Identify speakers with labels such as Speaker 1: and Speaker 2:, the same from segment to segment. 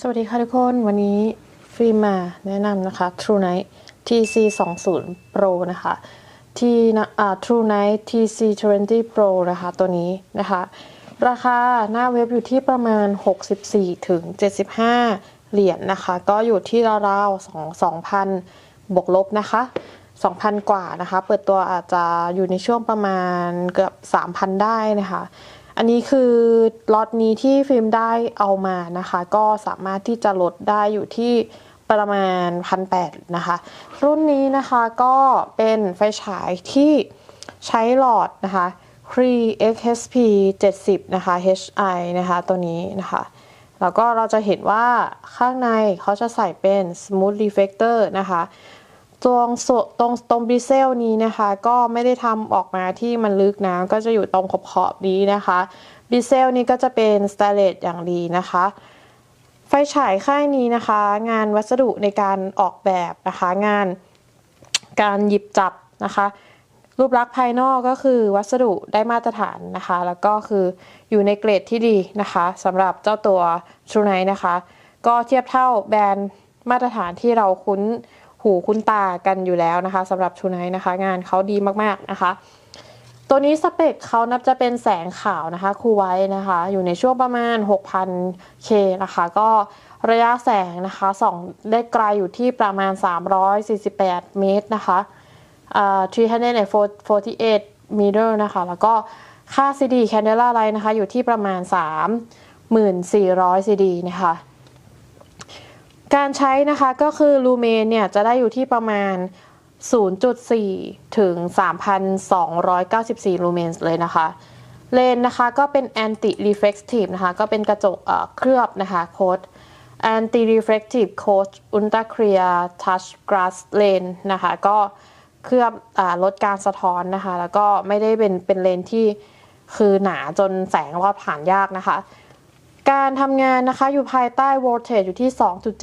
Speaker 1: สวัสดีค่ะทุกคน วันนี้ฟิล์มมาแนะนำนะคะ True Night TC 2 0 Pro นะคะ ที่นะอ่า True Night TC 20 Pro นะคะ ตัวนี้นะคะ ราคาหน้าเว็บอยู่ที่ประมาณ 64 ถึง 75 เหรียญนะคะ ก็อยู่ที่ราวๆ2 2,000 บวกลบนะคะ 2,000 กว่านะคะ เปิดตัวอาจจะอยู่ในช่วงประมาณเกือบ 3,000 ได้นะคะ อันนี้คือล็อตนี้ที่ฟิล์มได้เอามานะคะ ก็สามารถที่จะลดได้อยู่ที่ประมาณพันแนะคะ รุ่นนี้นะคะก็เป็นไฟฉายที่ใช้หลอดนะคะ Cree XSP 70 นะคะ HI นะคะตัวนี้นะคะ แล้วก็เราจะเห็นว่าข้างในเขาจะใส่เป็น Smooth Reflector นะคะ ตรงส่วนตรงตรงบิเซลนี้นะคะ ก็ไม่ได้ทำออกมาที่มันลึกนะก็จะอยู่ตรงขอบขอบนี้นะคะบิเซลนี้ก็จะเป็นสแตนเลสอย่างดีนะคะ ไฟฉายค่ายนี้นะคะ งานวัสดุในการออกแบบนะคะ งานการหยิบจับนะคะ รูปลักษณ์ภายนอกก็คือวัสดุได้มาตรฐานนะคะ แล้วก็คืออยู่ในเกรดที่ดีนะคะสำหรับเจ้าตัวชูไนนะคะ ก็เทียบเท่าแบรนด์มาตรฐานที่เราคุ้น หูคุ้นตากันอยู่แล้วนะคะสำหรับชูไนนะคะ งานเขาดีมากๆนะคะ ตัวนี้สเปคเขานับจะเป็นแสงขาวนะคะคูไว้นะคะ อยู่ในช่วงประมาณ 6,000K นะคะ ก็ระยะแสงนะคะส่องได้ไกลอยู่ที่ประมาณ 348 เมตรนะคะอ่า348 meter นะคะ แล้วก็ค่า CD Candela Light นะคะ อยู่ที่ประมาณ 3,400 CD นะคะ การใช้นะคะก็คือลูเมนเนี่ยจะได้อยู่ที่ประมาณ 0.4 ถึง 3,294 ลูเมนเลยนะคะเลนนะคะก็เป็น anti reflective นะคะก็เป็นกระจกเคลือบนะคะโค้ด anti reflective coat ultra clear touch glass lens นะคะก็เคลือบลดการสะท้อนนะคะ แล้วก็ไม่ได้เป็นเป็นเลนที่คือหนาจนแสงรอดผ่านยากนะคะ การทำงานนะคะอยู่ภายใต้โวลเทจอยู่ที่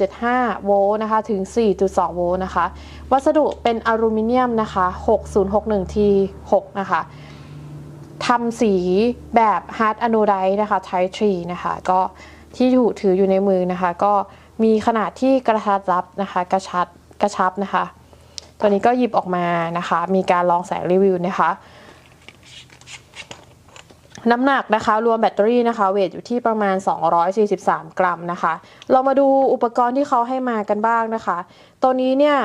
Speaker 1: 2.75 โวลต์นะคะถึง 4.2 โวลต์นะคะ วัสดุเป็นอลูมิเนียมนะคะ 6061T6 นะคะทำสีแบบ Hard Anodide นะคะ Type 3นะคะก็ที่ถูถืออยู่ในมือนะคะ ก็มีขนาดที่กระชับรับนะคะ กระชับกระชับนะคะ ตัวนี้ก็หยิบออกมานะคะ มีการลองแสงรีวิวนะคะ น้ำหนักนะคะ รวมแบตเตอรี่นะคะเวทอยู่ที่ประมาณ 243 กรัมนะคะ เรามาดูอุปกรณ์ที่เขาให้มากันบ้างนะคะ ตัวนี้เนี่ย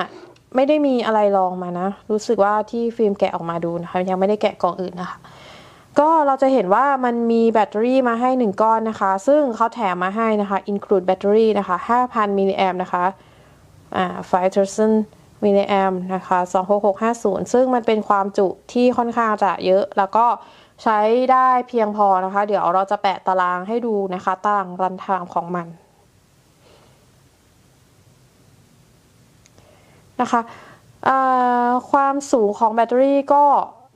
Speaker 1: ไม่ได้มีอะไรรองมานะ รู้สึกว่าที่ฟิล์มแกะออกมาดูนะคะ ยังไม่ได้แกะกล่องอื่นนะคะ ก็เราจะเห็นว่ามันมีแบตเตอรี่มาให้ 1 ก้อนนะคะ ซึ่งเขาแถมมาให้นะคะ include แบตเตอรี่นะคะ 5,000มิลลิแอมนะคะอ่า5,000มิลลิแอมนะคะ 26650 ซึ่งมันเป็นความจุที่ค่อนข้างจะเยอะ แล้วก็ ใช้ได้เพียงพอนะคะ เดี๋ยวเราจะแปะตารางให้ดูนะคะ ตารางรันไทม์ของมันนะคะความสูงของแบตเตอรี่ก็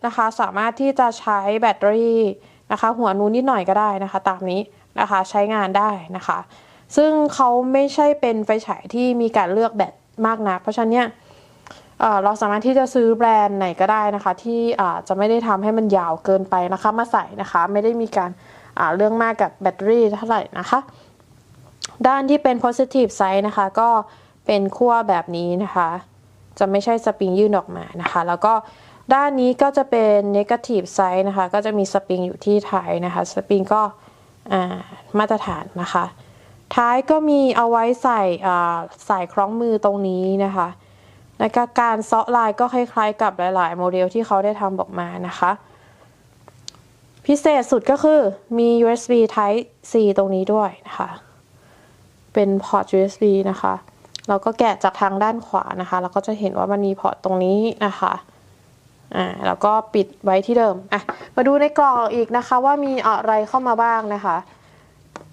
Speaker 1: นะคะสามารถที่จะใช้แบตเตอรี่นะคะ หัวนูนนิดหน่อยก็ได้นะคะ ตามนี้นะคะใช้งานได้นะคะ ซึ่งเขาไม่ใช่เป็นไฟฉายที่มีการเลือกแบตมากนัก เพราะฉะนั้นเนี่ย เราสามารถที่จะซื้อแบรนด์ไหนก็ได้นะคะ ที่จะไม่ได้ทำให้มันยาวเกินไปนะคะ มาใส่นะคะ ไม่ได้มีการเรื่องมากกับแบตเตอรี่เท่าไหร่นะคะ ด้านที่เป็น positive side นะคะ ก็เป็นขั้วแบบนี้นะคะ จะไม่ใช่สปริงยื่นออกมานะคะ แล้วก็ด้านนี้ก็จะเป็น negative side นะคะ ก็จะมีสปริงอยู่ที่ท้ายนะคะ สปริงก็มาตรฐานนะคะ ท้ายก็มีเอาไว้ใส่ใส่คล้องมือตรงนี้นะคะ แล้วก็การเซาะลายก็คล้ายๆ กับหลายๆ โมเดลที่เขาได้ทำออกมานะคะ พิเศษสุดก็คือมี USB Type C ตรงนี้ด้วยนะคะ เป็นพอร์ต USB นะคะ เราก็แกะจากทางด้านขวานะคะ เราก็จะเห็นว่ามันมีพอร์ตตรงนี้นะคะอ่าแล้วก็ปิดไว้ที่เดิมอะมาดูในกล่องอีกนะคะว่ามีอะไรเข้ามาบ้างนะคะ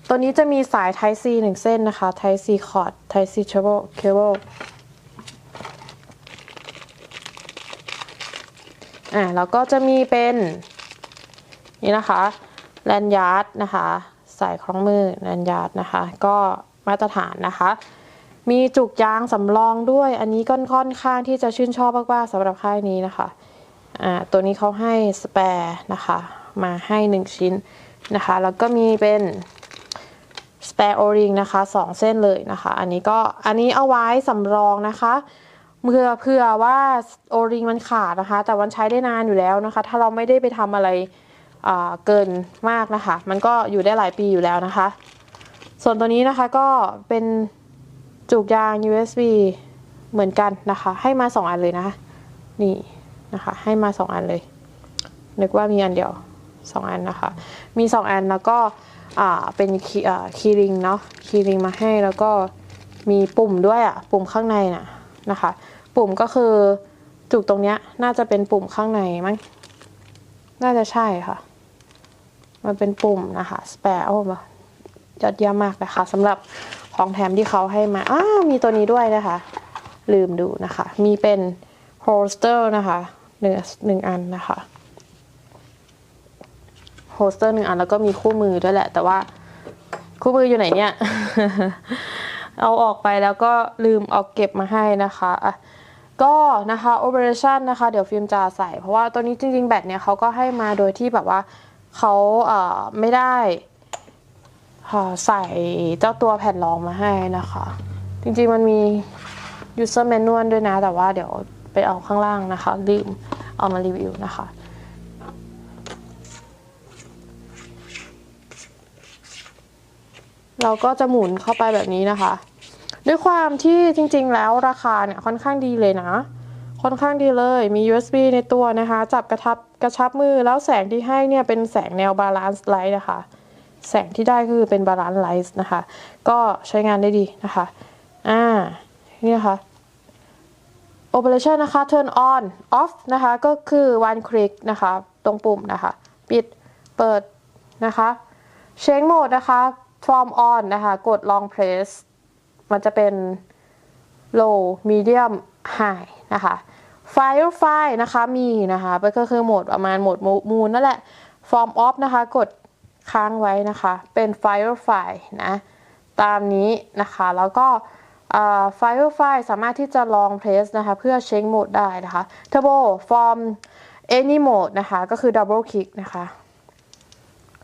Speaker 1: ตัวนี้จะมีสาย Type C 1 เส้นนะคะ Type C cord Type C cable cable อ่าแล้วก็จะมีเป็น นี่นะคะแลนยาร์ดนะคะใส่คล้องมือแลนยาร์ดนะคะ ก็มาตรฐานนะคะ มีจุกยางสำรองด้วย อันนี้ก็ค่อนข้างที่จะชื่นชอบมากๆสำหรับค่ายนี้นะคะอ่าตัวนี้เขาให้สเปร์นะคะ มาให้ 1 ชิ้นนะคะ แล้วก็มีเป็น spare o-ring นะคะสองเส้นเลยนะคะ อันนี้ก็อันนี้เอาไว้สำรองนะคะ เพื่อเพื่อว่า o-ring มันขาดนะคะ แต่มันใช้ได้นานอยู่แล้วนะคะ ถ้าเราไม่ได้ไปทำอะไรเกินมากนะคะ มันก็อยู่ได้หลายปีอยู่แล้วนะคะ ส่วนตัวนี้นะคะก็เป็นจุกยาง USB เหมือนกันนะคะ ให้มาสองอันเลยนะคะ นี่นะคะ ให้มาสองอันเลย นึกว่ามีอันเดียวสองอันนะคะ มีสองอันแล้วก็เป็นคีย์ริงเนาะคีย์ริงมาให้แล้วก็มีปุ่มด้วยอะปุ่มข้างในน่ะ นะคะ ปุ่มก็คือจุกตรงเนี้ยน่าจะเป็นปุ่มข้างในมั้งน่าจะใช่ค่ะ มันเป็นปุ่มนะคะ spare โอ้มายอดเยี่ยมมากนะคะสำหรับของแถมที่เขาให้มาอ้ามีตัวนี้ด้วยนะคะ ลืมดูนะคะ มีเป็นโฮสเตอร์นะคะหนึ่งหนึ่งอันนะคะโฮสเตอร์หนึ่งอันแล้วก็มีคู่มือด้วยแหละ แต่ว่าคู่มืออยู่ไหนเนี่ย เอาออกไปแล้วก็ลืมเอาเก็บมาให้นะคะอะก็นะคะ operation นะคะ เดี๋ยวฟิล์มจะใส่ เพราะว่าตัวนี้จริง ๆ แบตเนี่ยเขาก็ให้มาโดยที่แบบว่าเขาเอ่อไม่ได้ใส่เจ้าตัวแผ่นรองมาให้นะคะ จริงๆมันมี user manual ด้วยนะ แต่ว่าเดี๋ยวไปเอาข้างล่างนะคะ ลืมเอามารีวิวนะคะ เราก็จะหมุนเข้าไปแบบนี้นะคะ ด้วยความที่จริงๆ แล้วราคาเนี่ยค่อนข้างดีเลยนะ ค่อนข้างดีเลยมี USB ในตัวนะคะ จับกระทับกระชับมือแล้วแสงที่ให้เนี่ยเป็นแสงแนวบาลานซ์ไลท์นะคะ แสงที่ได้คือเป็นบาลานซ์ไลท์นะคะ ก็ใช้งานได้ดีนะคะอ่านี่นะคะ operation นะคะ turn on off นะคะ ก็คือ one click นะคะ ตรงปุ่มนะคะ ปิด เปิดนะคะ change mode นะคะ from on นะคะ กด long press มันจะเป็น low medium high นะคะ firefly นะคะมีนะคะก็คือโหมดประมาณโหมดมูนนั่นแหละ form off นะคะ กดค้างไว้นะคะ เป็น firefly นะ ตามนี้นะคะ แล้วก็ firefly สามารถที่จะ long press นะคะ เพื่อ change mode ได้นะคะ turbo from any mode นะคะ ก็คือ double click นะคะ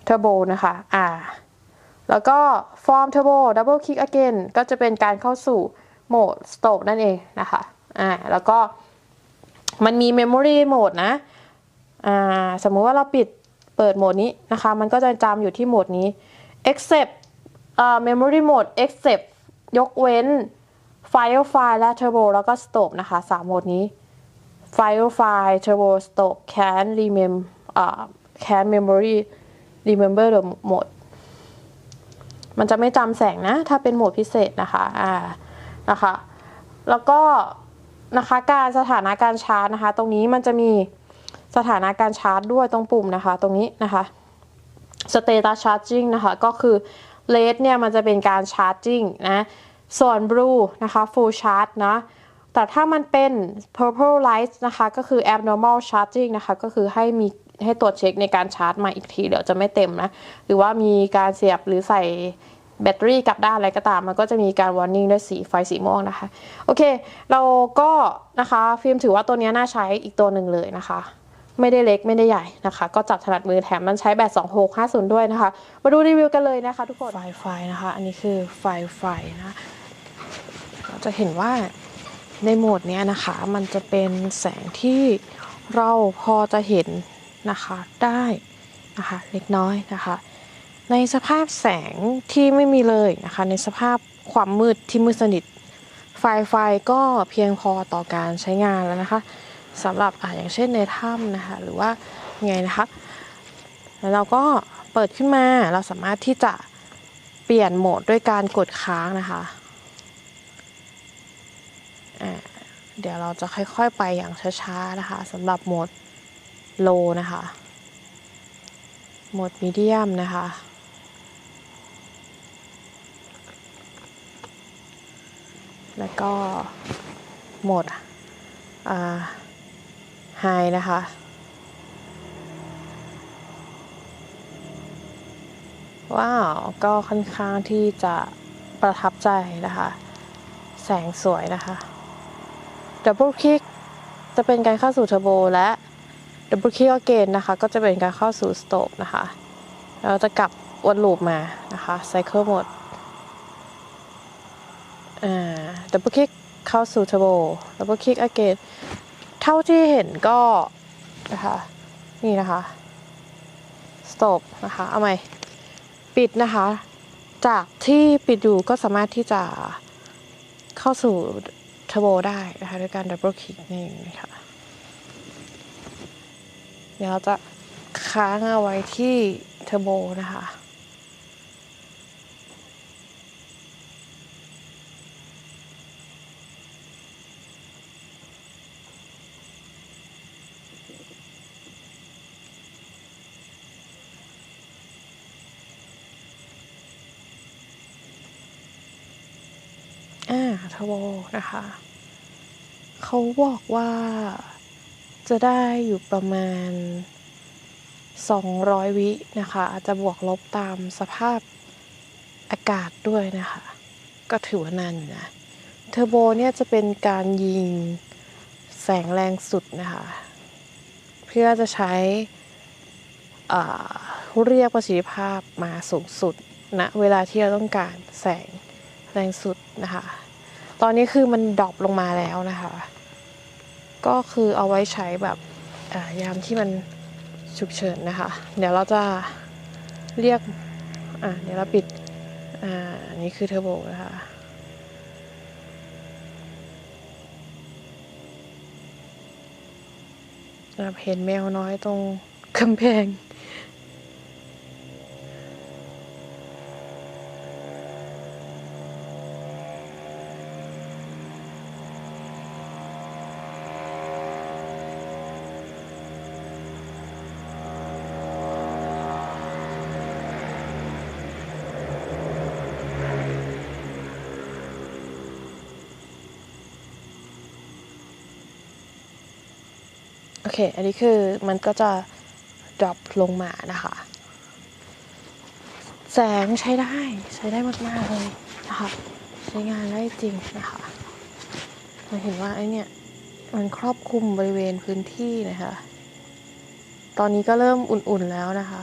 Speaker 1: turbo นะคะ อ่า แล้วก็ form turbo double click again ก็จะเป็นการเข้าสู่โหมด stop นั่นเองนะคะอ่าแล้วก็มันมี memory mode นะอ่าสมมุติว่าเราปิดเปิดโหมดนี้นะคะ มันก็จะจำอยู่ที่โหมดนี้ except อ่า memory mode except ยกเว้น firefly และ turbo แล้วก็ stop นะคะสามโหมดนี้ firefly turbo stop can remember อ่า can memory remember the mode มันจะไม่จำแสงนะ ถ้าเป็นโหมดพิเศษนะคะอ่านะคะ แล้วก็นะคะการสถานะการชาร์จนะคะ ตรงนี้มันจะมีสถานะการชาร์จด้วยตรงปุ่มนะคะ ตรงนี้นะคะ status charging นะคะ ก็คือ red เนี่ยมันจะเป็นการชาร์จ i n g นะส่วน blue นะคะ full charge นะแต่ถ้ามันเป็น purple light นะคะ ก็คือ abnormal charging นะคะ ก็คือให้มี ให้ตรวจเช็คในการชาร์จมาอีกทีเดี๋ยวจะไม่เต็มนะ หรือว่ามีการเสียบหรือใส่แบตเตอรี่กลับด้านอะไรก็ตาม มันก็จะมีการ warning ด้วยสีไฟสีม่วงนะคะ โอเค เราก็นะคะฟิล์มถือว่าตัวนี้น่าใช้อีกตัวหนึ่งเลยนะคะ ไม่ได้เล็กไม่ได้ใหญ่นะคะ ก็จับถนัดมือแถมมันใช้แบต2650 ด้วยนะคะ มาดูรีวิวกันเลยนะคะ ทุกคนไฟไฟนะคะ อันนี้คือไฟไฟนะเราจะเห็นว่าในโหมดนี้นะคะ มันจะเป็นแสงที่เราพอจะเห็น นะคะได้นะคะเล็กน้อยนะคะ ในสภาพแสงที่ไม่มีเลยนะคะ ในสภาพความมืดที่มืดสนิท ไฟไฟก็เพียงพอต่อการใช้งานแล้วนะคะสำหรับออย่างเช่นในถ้ำนะคะหรือว่าไงนะคะแล้วเราก็เปิดขึ้นมาเราสามารถที่จะเปลี่ยนโหมดด้วยการกดค้างนะคะเดี๋ยวเราจะค่อยๆไปอย่างช้าๆนะคะสำหรับโหมด low นะคะ โหมด medium นะคะ แล้วก็โหมดอ่า high นะคะ ว้าว ก็ค่อนข้างที่จะประทับใจนะคะ แสงสวยนะคะ Double Click จะเป็นการเข้าสู่เทอร์โบและ Double Click again นะคะ ก็จะเป็นการเข้าสู่ Stop นะคะ เราจะกลับวนลูปมานะคะ Cycle Mode อ่า double click เข้าสู่ turbo double click again เท่าที่เห็นก็นะคะ นี่นะคะ stop นะคะ เอาใหม่ ปิดนะคะ จากที่ปิดอยู่ก็สามารถที่จะเข้าสู่เทอร์โบได้นะคะ ด้วยการ double click นี่เองนะคะ เดี๋ยวเราจะค้างเอาไว้ที่เทอร์โบนะคะอ่าเทอร์โบนะคะ เขาบอกว่า จะได้อยู่ประมาณ 200 วินะคะ อาจจะบวกลบตามสภาพอากาศด้วยนะคะ ก็ถือว่านานอยู่นะเทอร์โบเนี่ยจะเป็นการยิงแสงแรงสุดนะคะ เพื่อจะใช้อ่าเรียกประสิทธิภาพมาสูงสุดณนะเวลาที่เราต้องการแสงแรงสุดนะคะ ตอนนี้คือมันดรอปลงมาแล้วนะคะ ก็คือเอาไว้ใช้แบบยามที่มันฉุกเฉินนะคะ เดี๋ยวเราจะเรียกอ่าเดี๋ยวเราปิดอ่าอันนี้คือเทอร์โบนะคะอ่าเห็นแมวน้อยตรงกำแพง โอเค อันนี้คือมันก็จะดรอปลงมานะคะ แสงใช้ได้ใช้ได้มากๆเลยนะคะใช้งานได้จริงนะคะเราเห็นว่าไอเนี่ยมันครอบคลุมบริเวณพื้นที่นะคะ ตอนนี้ก็เริ่มอุ่นๆแล้วนะคะ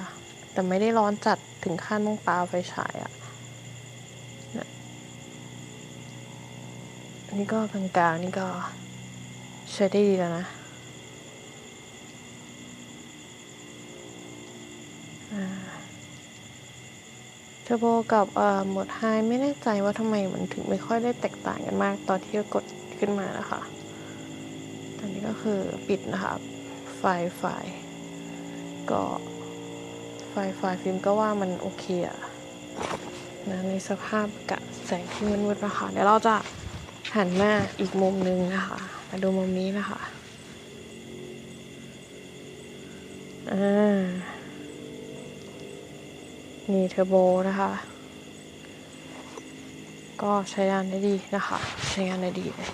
Speaker 1: แต่ไม่ได้ร้อนจัดถึงขั้นต้องปาไฟฉายอะ่ะนี่ยอันนี้ก็กลางๆนี่ก็ใช้ได้ดีแล้วนะ เทอร์โบกับโหมดไฮไม่แน่ใจว่าทำไมมันถึงไม่ค่อยได้แตกต่างกันมาก ตอนที่กดขึ้นมานะคะ ตอนนี้ก็คือปิดนะคะไฟล์ไฟล์ก็ไฟล์ไฟล์ฟิล์มก็ว่ามันโอเคอะนะในสภาพกะแสงที่มันมืดนะคะเดี๋ยวเราจะหันหน้าอีกมุมหนึงนะคะมาดูมุมนี้นะคะอ่า นี่เทอร์โบนะคะ ก็ใช้งานได้ดีนะคะ ใช้งานได้ดีเลย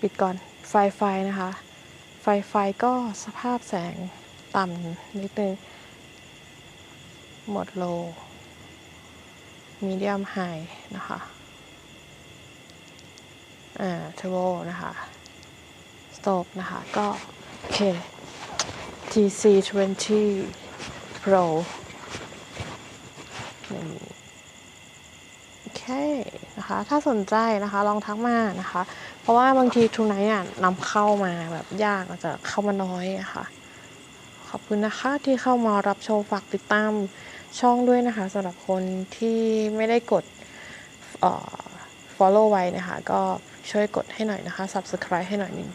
Speaker 1: ปิดก่อนไฟไฟนะคะ ไฟไฟก็สภาพแสงต่ำนิดนึง หมดโลมีเดียมไฮนะคะ อ่าเทอร์โบนะคะ สโตกนะคะ ก็ โอเค TC20 Pro นี่โอเคนะคะถ้าสนใจนะคะลองทักมานะคะ เพราะว่าบางทีทูไนท์อะนำเข้ามาแบบยากอาจจะเข้ามาน้อยอะค่ะ ขอบคุณนะคะที่เข้ามารับชมฝากติดตามช่องด้วยนะคะสำหรับคนที่ไม่ได้กดออ follow ไว้นะคะ ก็ช่วยกดให้หน่อยนะคะ subscribe ให้หน่อยหนึง